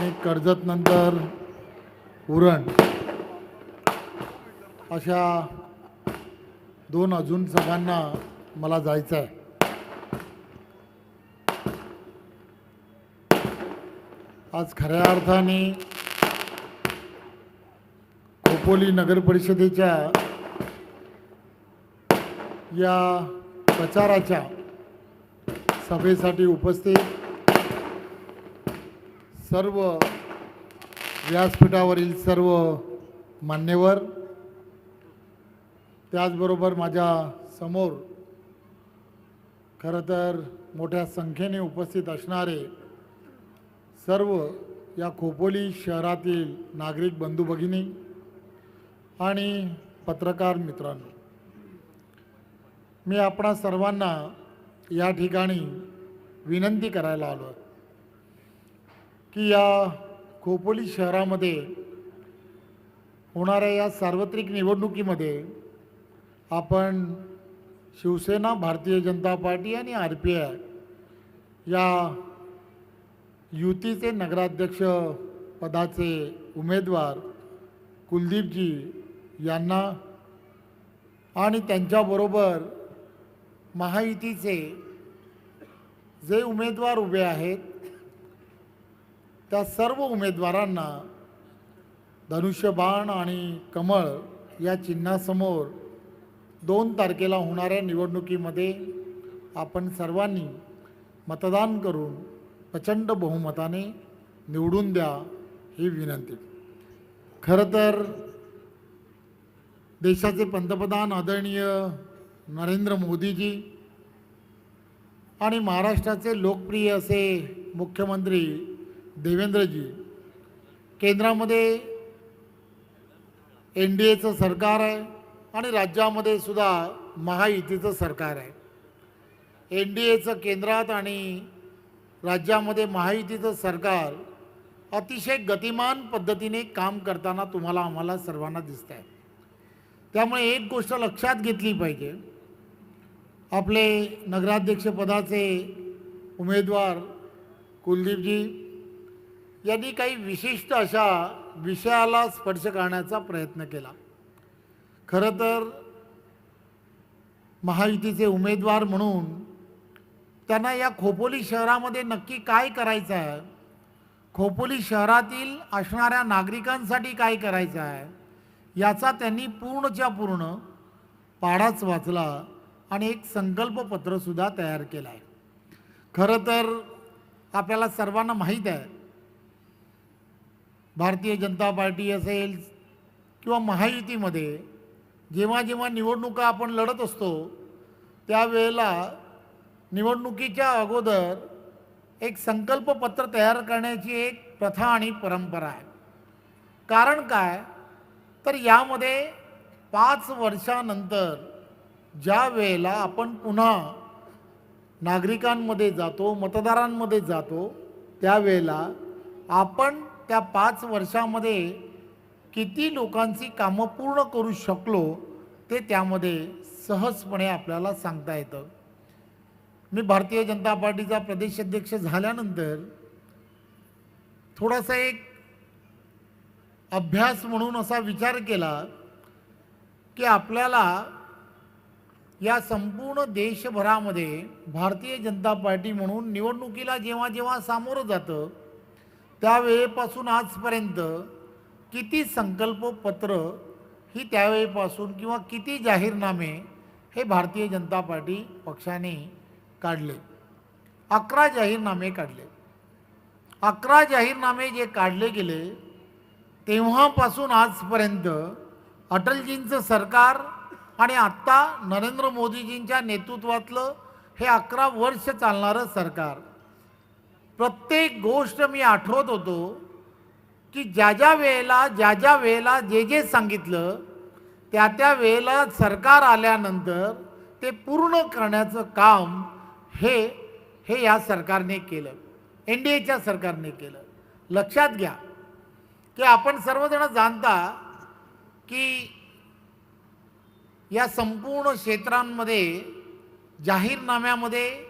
आणि कर्जत नंतर उरण. अशा दोन अजून सभांना मला जायचं आहे. आज खऱ्या अर्थाने खोपोली नगर परिषदेच्या या प्रचाराच्या सभेसाठी उपस्थित सर्व व्यासपीठावरील सर्व मान्यवर त्याचबरोबर माझ्यासमोर खरं तर मोठ्या संख्येने उपस्थित असणारे सर्व या खोपोली शहरातील नागरिक बंधू भगिनी आणि पत्रकार मित्रांनो मी आपणा सर्वांना या ठिकाणी विनंती करायला आलो आहे. की या खोपोली शहरामध्ये होणाऱ्या या सार्वत्रिक निवडणुकीमध्ये आपण शिवसेना भारतीय जनता पार्टी आणि आर पी आय या युतीचे नगराध्यक्ष पदाचे उमेदवार कुलदीपजी यांना आणि त्यांच्याबरोबर महायुतीचे जे उमेदवार उभे आहेत त्या सर्व उमेदवारांना धनुष्यबाण आणि कमळ या चिन्हासमोर दोन तारखेला होणाऱ्या निवडणुकीमध्ये आपण सर्वांनी मतदान करून प्रचंड बहुमताने निवडून द्या ही विनंती. खरं तर देशाचे पंतप्रधान आदरणीय नरेंद्र मोदीजी आणि महाराष्ट्राचे लोकप्रिय असे मुख्यमंत्री देवेंद्रजी केंद्रामध्ये एन डी एचं सरकार आहे आणि राज्यामध्ये सुद्धा महायुतीचं सरकार आहे. एन डी एचं केंद्रात आणि राज्यामध्ये महायुतीचं सरकार अतिशय गतिमान पद्धतीने काम करताना तुम्हाला आम्हाला सर्वांना दिसत आहे त्यामुळे एक गोष्ट लक्षात घेतली पाहिजे. आपले नगराध्यक्षपदाचे उमेदवार कुलदीपजी यांनी काही विशिष्ट अशा विषयाला स्पर्श करण्याचा प्रयत्न केला. खरं तर महायुतीचे उमेदवार म्हणून त्यांना या खोपोली शहरामध्ये नक्की काय करायचं आहे? खोपोली शहरातील असणाऱ्या नागरिकांसाठी काय करायचं आहे? याचा त्यांनी पूर्णच्या पूर्ण पाढाच वाचला आणि एक संकल्पपत्रसुद्धा तयार केलं आहे. खरं तर आपल्याला सर्वांना माहीत आहे भारतीय जनता पार्टी असेल किंवा महायुतीमध्ये जेव्हा जेव्हा निवडणुका आपण लढत असतो त्यावेळेला निवडणुकीच्या अगोदर एक संकल्पपत्र तयार करण्याची एक प्रथा आणि परंपरा आहे. कारण काय? तर यामध्ये पाच वर्षानंतर ज्या वेळेला आपण पुन्हा नागरिकांमध्ये जातो मतदारांमध्ये जातो त्यावेळेला आपण त्या पाच वर्षामध्ये किती लोकांची कामं पूर्ण करू शकलो ते त्यामध्ये सहजपणे आपल्याला सांगता येतं. मी भारतीय जनता पार्टीचा प्रदेश अध्यक्ष झाल्यानंतर थोडासा एक अभ्यास म्हणून असा विचार केला की आपल्याला या संपूर्ण देशभरामध्ये भारतीय जनता पार्टी म्हणून निवडणुकीला जेव्हा जेव्हा सामोरं जातं त्यावेळेपासून आजपर्यंत किती संकल्पपत्र ही त्यावेळेपासून किंवा किती जाहीरनामे हे भारतीय जनता पार्टी पक्षाने काढले? अकरा जाहीरनामे काढले. अकरा जाहीरनामे जे काढले गेले तेव्हापासून आजपर्यंत अटलजींचं सरकार आणि आत्ता नरेंद्र मोदीजींच्या नेतृत्वातलं हे अकरा वर्ष चालणारं सरकार प्रत्येक गोष्ट मी आठवत होतो की ज्या ज्या वेळेला ज्या ज्या वेळेला जे जे सांगितलं त्या त्या वेळेला सरकार आल्यानंतर ते पूर्ण करण्याचं काम हे हे या सरकारने केलं. एन डी एच्या सरकारने केलं. लक्षात घ्या की आपण सर्वजण जाणता की या संपूर्ण क्षेत्रांमध्ये जाहीरनाम्यामध्ये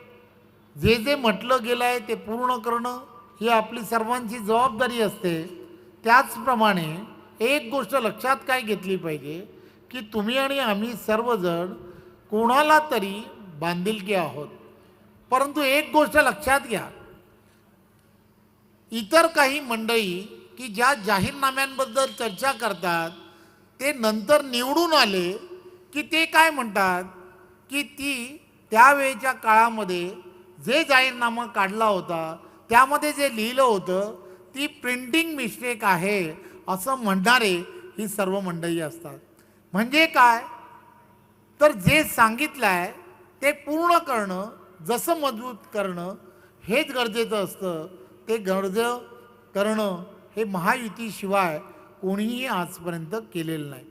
जे जे म्हटलं गेलं आहे ते पूर्ण करणं ही आपली सर्वांची जबाबदारी असते. त्याचप्रमाणे एक गोष्ट लक्षात काय घेतली पाहिजे की तुम्ही आणि आम्ही सर्वजण कोणाला तरी बांधिलकी आहोत. परंतु एक गोष्ट लक्षात घ्या. इतर काही मंडळी की ज्या जाहीरनाम्यांबद्दल चर्चा करतात ते नंतर निवडून आले की ते काय म्हणतात की ती त्यावेळेच्या काळामध्ये जे जाहीरनामा काढला होता त्यामध्ये जे लिहिलं होतं ती प्रिंटिंग मिस्टेक आहे असं म्हणणारे ही सर्व मंडळी असतात. म्हणजे काय? तर जे सांगितलं आहे ते पूर्ण करणं जसं मजबूत करणं हेच गरजेचं असतं. ते गरज करणं हे महायुतीशिवाय कोणीही आजपर्यंत केलेलं नाही.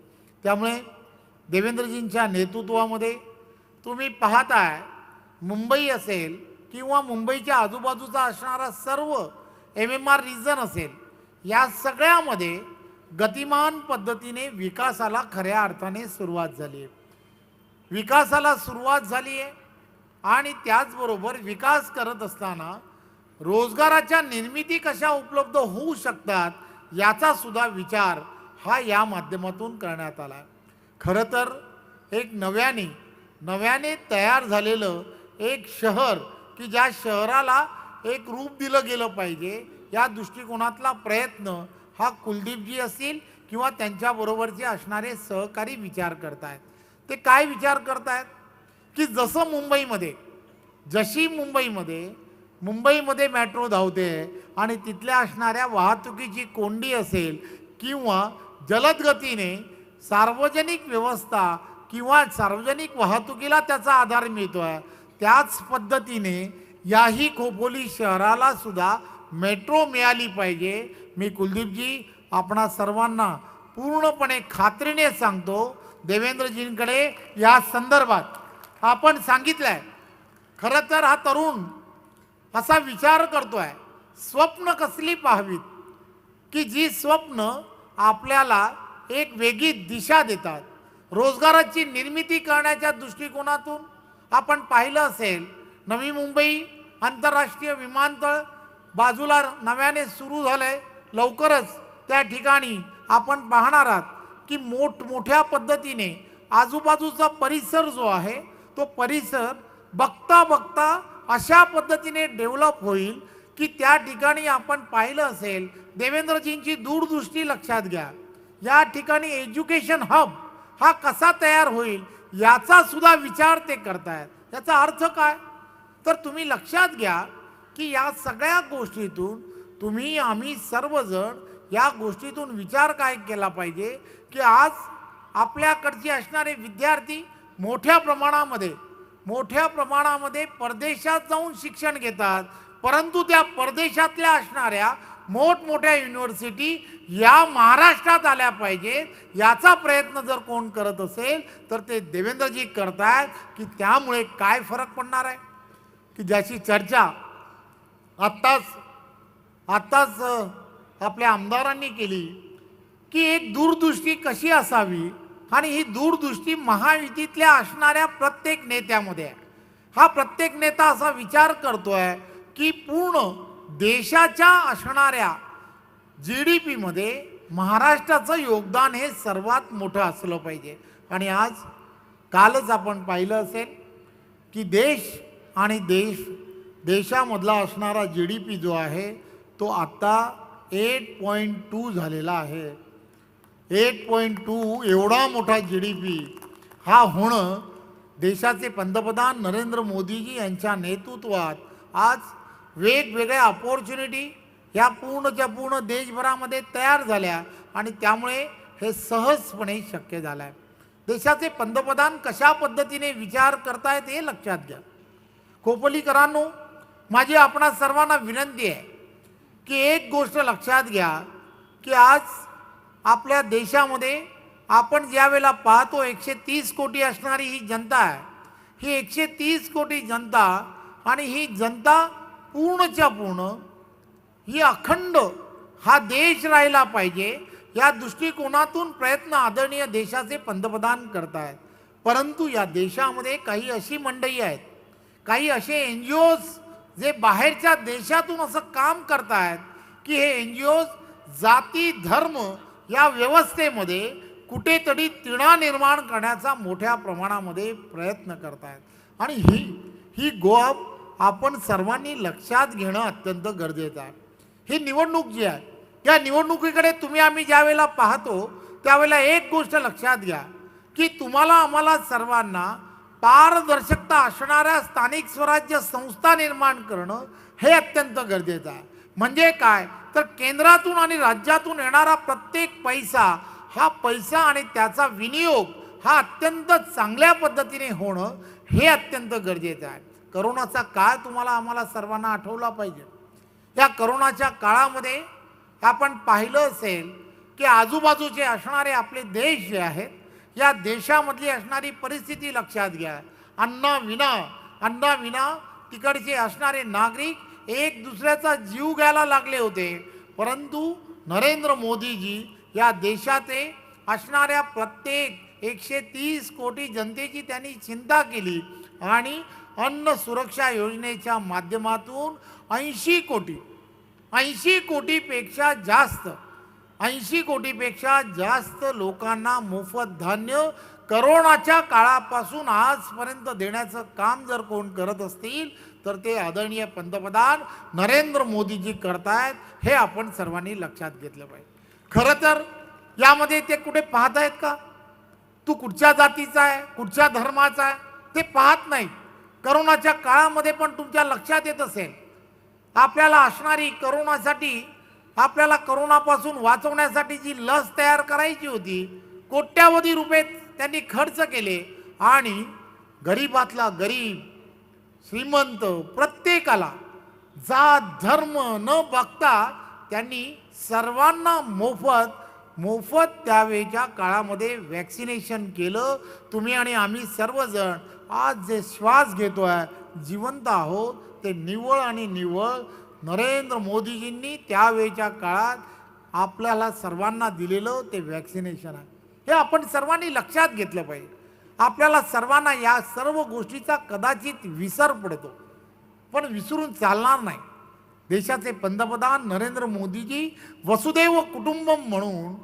त्यामुळे देवेंद्रजींच्या नेतृत्वामध्ये तुम्ही पाहताय मुंबई असेल किंवा मुंबईच्या आजूबाजूचा असणारा सर्व एम एम आर रिजन असेल या सगळ्यामध्ये गतिमान पद्धतीने विकासाला खऱ्या अर्थाने सुरुवात झाली आहे विकासाला सुरुवात झाली आहे आणि त्याचबरोबर विकास करत असताना रोजगाराच्या निर्मिती कशा उपलब्ध होऊ शकतात याचा सुद्धा विचार हा या माध्यमातून करण्यात आला खरं तर एक नव्याने नव्याने तयार झालेलं एक शहर की ज्या शहराला एक रूप दिलं गेलं पाहिजे या दृष्टिकोनातला प्रयत्न हा कुलदीपजी असतील किंवा त्यांच्याबरोबरचे असणारे सहकारी विचार करतायत. ते काय विचार करतायत? की जसं मुंबईमध्ये जशी मुंबईमध्ये मुंबईमध्ये मेट्रो धावते आणि तिथल्या असणाऱ्या वाहतुकीची कोंडी असेल किंवा जलदगतीने सार्वजनिक व्यवस्था किंवा सार्वजनिक वाहतुकीला त्याचा आधार मिळतो आहे त्याच पद्धतीने याही खोपोली शहराला सुद्धा मेट्रो मिळाली पाहिजे. मी कुलदीपजी आपणा सर्वांना पूर्णपणे खात्रीने सांगतो देवेंद्रजींकडे या संदर्भात आपण सांगितलंय खरं तर हा तरुण असा विचार करतोय स्वप्न कसली पाहावीत? की जी स्वप्न आपल्याला एक वेगळी दिशा देतात. रोजगाराची निर्मिती करण्याच्या दृष्टिकोनातून आपण पाहिलं असेल नवी मुंबई आंतरराष्ट्रीय विमानतळ बाजूला नव्याने सुरू झालंय. लवकरच त्या ठिकाणी आपण पाहणार आहात की मोठमोठ्या पद्धतीने आजूबाजूचा परिसर जो आहे तो परिसर बघता बघता अशा पद्धतीने डेव्हलप होईल की त्या ठिकाणी आपण पाहिलं असेल देवेंद्रजींची दूरदृष्टी लक्षात घ्या. या ठिकाणी एज्युकेशन हब हा कसा तयार होईल याचा सुद्धा विचार ते करतायत. याचा अर्थ काय? तर तुम्ही लक्षात घ्या की या सगळ्या गोष्टीतून तुम्ही आम्ही सर्वजण या गोष्टीतून विचार काय केला पाहिजे की आज आपल्याकडचे असणारे विद्यार्थी मोठ्या प्रमाणामध्ये मोठ्या प्रमाणामध्ये परदेशात जाऊन शिक्षण घेतात परंतु त्या परदेशातल्या असणाऱ्या मोठमोठ्या युनिव्हर्सिटी या महाराष्ट्रात आल्या पाहिजेत. याचा प्रयत्न जर कोण करत असेल तर ते देवेंद्रजी करतायत की त्यामुळे काय फरक पडणार आहे? की ज्याची चर्चा आत्ताच आत्ताच आपल्या आमदारांनी केली की एक दूरदृष्टी कशी असावी? आणि ही दूरदृष्टी महायुतीतल्या असणाऱ्या प्रत्येक नेत्यामध्ये आहे. हा प्रत्येक नेता असा विचार करतोय की पूर्ण देशाच्या असणाऱ्या जी डी पीमध्ये महाराष्ट्राचं योगदान हे सर्वात मोठं असलं पाहिजे. आणि आज कालच आपण पाहिलं असेल की देश आणि देश देशामधला असणारा जी डी पी जो आहे तो आत्ता एट पॉईंट टू झालेला आहे. एट पॉईंट टू एवढा मोठा जी डी पी हा होणं देशाचे पंतप्रधान नरेंद्र मोदीजी यांच्या नेतृत्वात आज वेगवेगळ्या अपॉर्च्युनिटी ह्या पूर्णच्या पूर्ण देशभरामध्ये तयार झाल्या आणि त्यामुळे हे सहजपणे शक्य झालं आहे देशाचे पंतप्रधान कशा पद्धतीने विचार करतायत हे लक्षात घ्या. खोपोलीकरांनो माझी आपणा सर्वांना विनंती आहे की एक गोष्ट लक्षात घ्या की आज आपल्या देशामध्ये आपण ज्यावेळेला पाहतो एकशे तीस कोटी असणारी ही जनता आहे. ही एकशे तीस कोटी जनता आणि ही जनता पूर्णच्या पूर्ण ही अखंड हा देश राहिला पाहिजे या दृष्टिकोनातून प्रयत्न आदरणीय देशाचे पंतप्रधान करतायत. परंतु या देशामध्ये काही अशी मंडई आहेत काही असे एन जी ओज जे बाहेरच्या देशातून असं काम करतायत की हे एन जी ओज जाती धर्म या व्यवस्थेमध्ये कुठेतरी तिणा निर्माण करण्याचा मोठ्या प्रमाणामध्ये प्रयत्न करतायत. आणि ही ही गोवा आपण सर्वांनी लक्षात घेणं अत्यंत गरजेचं आहे. ही निवडणूक जी आहे या निवडणुकीकडे तुम्ही आम्ही ज्यावेळेला पाहतो त्यावेळेला एक गोष्ट लक्षात घ्या की तुम्हाला आम्हाला सर्वांना पारदर्शकता असणाऱ्या स्थानिक स्वराज्य संस्था निर्माण करणं हे अत्यंत गरजेचं आहे. म्हणजे काय? तर केंद्रातून आणि राज्यातून येणारा प्रत्येक पैसा हा पैसा आणि त्याचा विनियोग हा अत्यंत चांगल्या पद्धतीने होणं हे अत्यंत गरजेचं आहे. करोनाचा काळ तुम्हाला आम्हाला सर्वांना आठवला पाहिजे. या करोनाच्या काळामध्ये आपण पाहिलं असेल की आजूबाजूचे असणारे आपले देश जे आहेत या देशामधली असणारी परिस्थिती लक्षात घ्या. अन्नाविना विना विना तिकडचे असणारे नागरिक एक दुसऱ्याचा जीव घ्यायला लागले होते. परंतु नरेंद्र मोदीजी या देशाचे असणाऱ्या प्रत्येक एकशे तीस कोटी जनतेची त्यांनी चिंता केली आणि अन्न सुरक्षा योजनेच्या माध्यमातून ऐंशी कोटी ऐंशी कोटीपेक्षा जास्त ऐंशी कोटीपेक्षा जास्त लोकांना मोफत धान्य करोनाच्या काळापासून आजपर्यंत देण्याचं काम जर कोण करत असतील तर ते आदरणीय पंतप्रधान नरेंद्र मोदीजी करतायत हे आपण सर्वांनी लक्षात घेतलं पाहिजे. खरं तर यामध्ये ते कुठे पाहत आहेत का? तू कुठच्या जातीचा आहे कुठच्या धर्माचा आहे ते पाहत नाहीत. करोनाच्या काळामध्ये पण तुमच्या लक्षात येत असेल आपल्याला असणारी करोनासाठी आपल्याला करोनापासून वाचवण्यासाठी जी लस तयार करायची होती कोट्यावधी रुपये त्यांनी खर्च केले आणि गरीबातला गरीब श्रीमंत प्रत्येकाला जात धर्म न बघता त्यांनी सर्वांना मोफत मोफत त्यावेळेच्या काळामध्ये वॅक्सिनेशन केलं. तुम्ही आणि आम्ही सर्वजण आज जे श्वास घेतो आहे जिवंत आहोत ते निव्वळ आणि निव्वळ. नरेंद्र मोदीजींनी त्यावेळेच्या काळात आपल्याला सर्वांना दिलेलं ते वॅक्सिनेशन आहे. हे आपण सर्वांनी लक्षात घेतलं पाहिजे. आपल्याला सर्वांना या सर्व गोष्टीचा कदाचित विसर पडतो. पण विसरून चालणार नाही. देशाचे पंतप्रधान नरेंद्र मोदीजी वसुदैव कुटुंबम म्हणून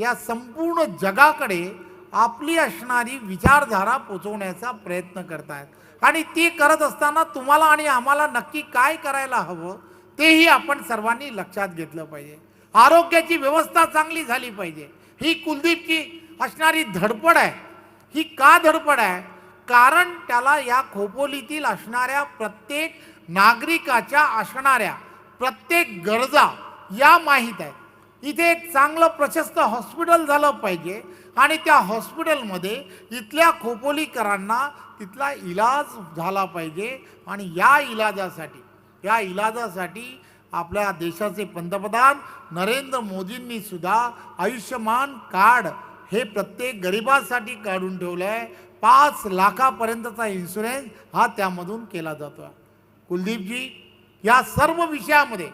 या संपूर्ण जगाकडे आपली असणारी विचारधारा पोचवण्याचा प्रयत्न करतायत. आणि ती करत असताना तुम्हाला आणि आम्हाला नक्की काय करायला हवं तेही आपण सर्वांनी लक्षात घेतलं पाहिजे. आरोग्याची व्यवस्था चांगली झाली पाहिजे. ही कुलदीपची असणारी धडपड आहे. ही का धडपड आहे? कारण त्याला या खोपोलीतील असणाऱ्या प्रत्येक नागरिकाच्या असणाऱ्या प्रत्येक गरजा या माहीत आहेत. इथे एक चांगलं प्रशस्त हॉस्पिटल झालं पाहिजे. आणि त्या हॉस्पिटलमध्ये इथल्या खोपोलीकरांना तिथला इलाज झाला पाहिजे. आणि या इलाजासाठी या इलाजासाठी आपल्या देशाचे पंतप्रधान नरेंद्र मोदींनी सुद्धा आयुष्यमान कार्ड हे प्रत्येक गरिबासाठी काढून ठेवलं आहे पाच लाखापर्यंतचा इन्शुरन्स हा त्यामधून केला जातो आहे कुलदीपजी या सर्व विषयामध्ये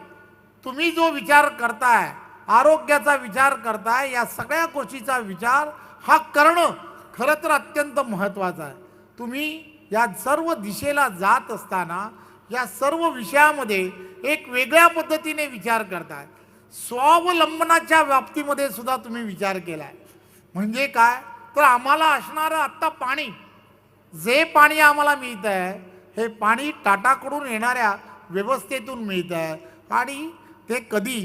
तुम्ही जो विचार करताय आरोग्याचा विचार करताय या सगळ्या गोष्टीचा विचार हा करणं खरं तर अत्यंत महत्त्वाचा आहे. तुम्ही या सर्व दिशेला जात असताना या सर्व विषयामध्ये एक वेगळ्या पद्धतीने विचार करताय. स्वावलंबनाच्या बाबतीमध्ये सुद्धा तुम्ही विचार केलाय. म्हणजे काय? तर आम्हाला असणारं आत्ता पाणी जे पाणी आम्हाला मिळत आहे हे पाणी टाटाकडून येणाऱ्या व्यवस्थेतून मिळत आहे आणि ते कधी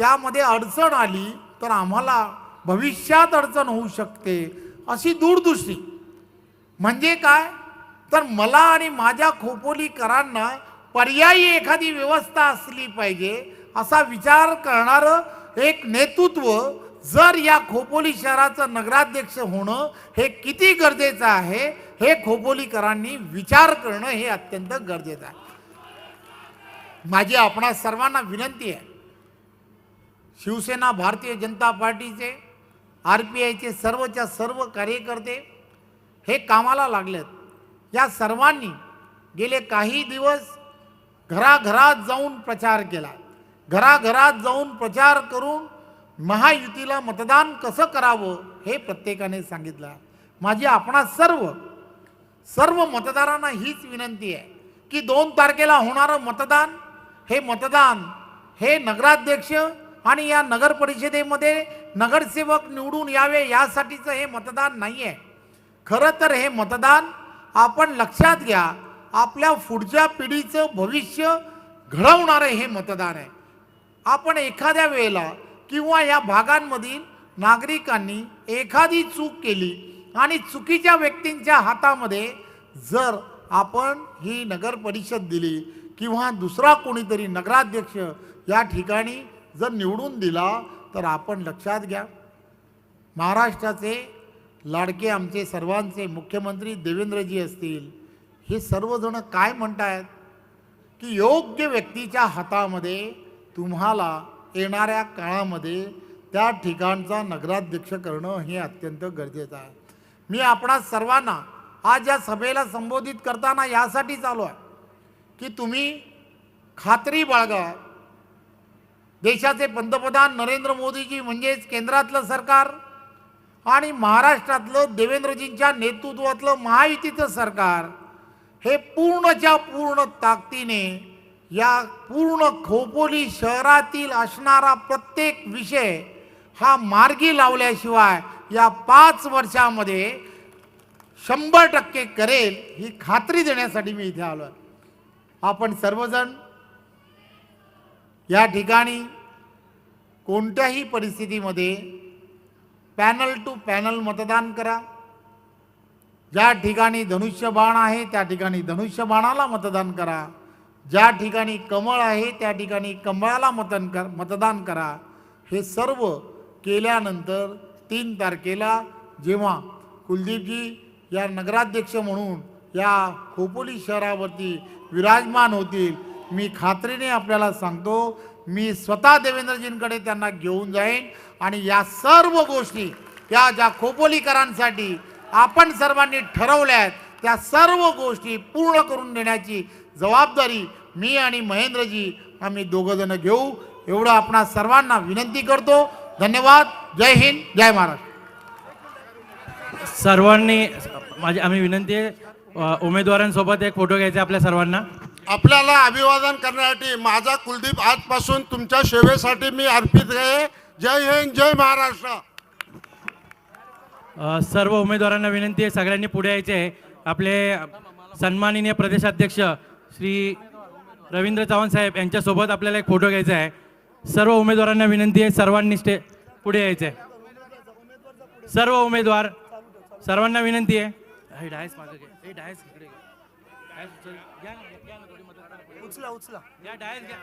त्यामध्ये अडचण आली तर आम्हाला भविष्यात अडचण होऊ शकते अशी दूरदृष्टी. म्हणजे काय? तर मला आणि माझ्या खोपोलीकरांना पर्यायी एखादी व्यवस्था असली पाहिजे असा विचार करणारं एक नेतृत्व जर या खोपोली शहराचं नगराध्यक्ष होणं हे किती गरजेचं आहे हे खोपोलीकरांनी विचार करणं हे अत्यंत गरजेचं आहे. माझी आपणा सर्वांना विनंती आहे. शिवसेना भारतीय जनता पार्टीचे आर पी आयचे सर्वच्या सर्व कार्यकर्ते हे कामाला लागलेत. या सर्वांनी गेले काही दिवस घराघरात जाऊन प्रचार केला. घराघरात जाऊन प्रचार करून महायुतीला मतदान कसं करावं हे प्रत्येकाने सांगितलं. माझी आपणा सर्व सर्व मतदारांना हीच विनंती आहे की दोन तारखेला होणारं मतदान हे मतदान हे नगराध्यक्ष आणि या नगर परिषदेमध्ये नगरसेवक निवडून यावे यासाठीचं हे मतदान नाही आहे खरं तर हे मतदान आपण लक्षात घ्या आपल्या पुढच्या पिढीचं भविष्य घडवणारं हे मतदान आहे. आपण एखाद्या वेळेला किंवा या भागांमधील नागरिकांनी एखादी चूक केली आणि चुकीच्या व्यक्तींच्या हातामध्ये जर आपण ही नगर परिषद दिली किंवा दुसरा कोणीतरी नगराध्यक्ष या ठिकाणी जर निवडून दिला तर आपण लक्षात घ्या. महाराष्ट्राचे लाडके आमचे सर्वांचे मुख्यमंत्री देवेंद्रजी असतील हे सर्वजण काय म्हणतायत? की योग्य व्यक्तीच्या हातामध्ये तुम्हाला येणाऱ्या काळामध्ये त्या ठिकाणचा नगराध्यक्ष करणं हे अत्यंत गरजेचं आहे. मी आपणा सर्वांना आज या सभेला संबोधित करताना यासाठी चालू आहे की तुम्ही खात्री बाळगा देशाचे पंतप्रधान नरेंद्र मोदीजी म्हणजेच केंद्रातलं सरकार आणि महाराष्ट्रातलं देवेंद्रजींच्या नेतृत्वातलं महायुतीचं सरकार हे पूर्णच्या पूर्ण ताकदीने या पूर्ण खोपोली शहरातील असणारा प्रत्येक विषय हा मार्गी लावल्याशिवाय या पाच वर्षामध्ये शंभर टक्के करेल ही खात्री देण्यासाठी मी इथे आलो आपण सर्वजण या ठिकाणी कोणत्याही परिस्थितीमध्ये पॅनल टू पॅनल मतदान करा. ज्या ठिकाणी धनुष्यबाण आहे त्या ठिकाणी धनुष्यबाणाला मतदान करा. ज्या ठिकाणी कमळ आहे त्या ठिकाणी कमळाला मतन कर मतदान करा. हे सर्व केल्यानंतर तीन तारखेला जेव्हा कुलदीपजी या नगराध्यक्ष म्हणून या खोपोली शहरावरती विराजमान होतील मी खात्रीने आपल्याला सांगतो मी स्वतः देवेंद्रजींकडे त्यांना घेऊन जाईन आणि या सर्व गोष्टी या ज्या खोपोलीकरांसाठी आपण सर्वांनी ठरवल्या आहेत त्या सर्व गोष्टी पूर्ण करून देण्याची जबाबदारी मी आणि महेंद्रजी आम्ही दोघंजणं घेऊ. एवढं आपणा सर्वांना विनंती करतो. धन्यवाद. जय हिंद. जय महाराष्ट्र. सर्वांनी माझी आम्ही विनंती आहे उमेदवारांसोबत एक फोटो घ्यायचा आपल्या सर्वांना. आपल्याला अभिवादन करण्यासाठी माझा कुलदीप आजपासून तुमच्या सेवेसाठी मी अर्पित आहे. जय हिंद जय महाराष्ट्र. सर्व उमेदवारांना विनंती आहे सगळ्यांनी पुढे यायचे आहे. आपले सन्माननीय प्रदेशाध्यक्ष श्री रवींद्र चव्हाण साहेब यांच्यासोबत आपल्याला एक फोटो घ्यायचा आहे. सर्व उमेदवारांना विनंती आहे सर्वांनी स्टे पुढे यायचे आहे. सर्व उमेदवार सर्वांना विनंती आहे. डायस माझं घे. डायस घ्या उचला उचला. या डायल घ्या.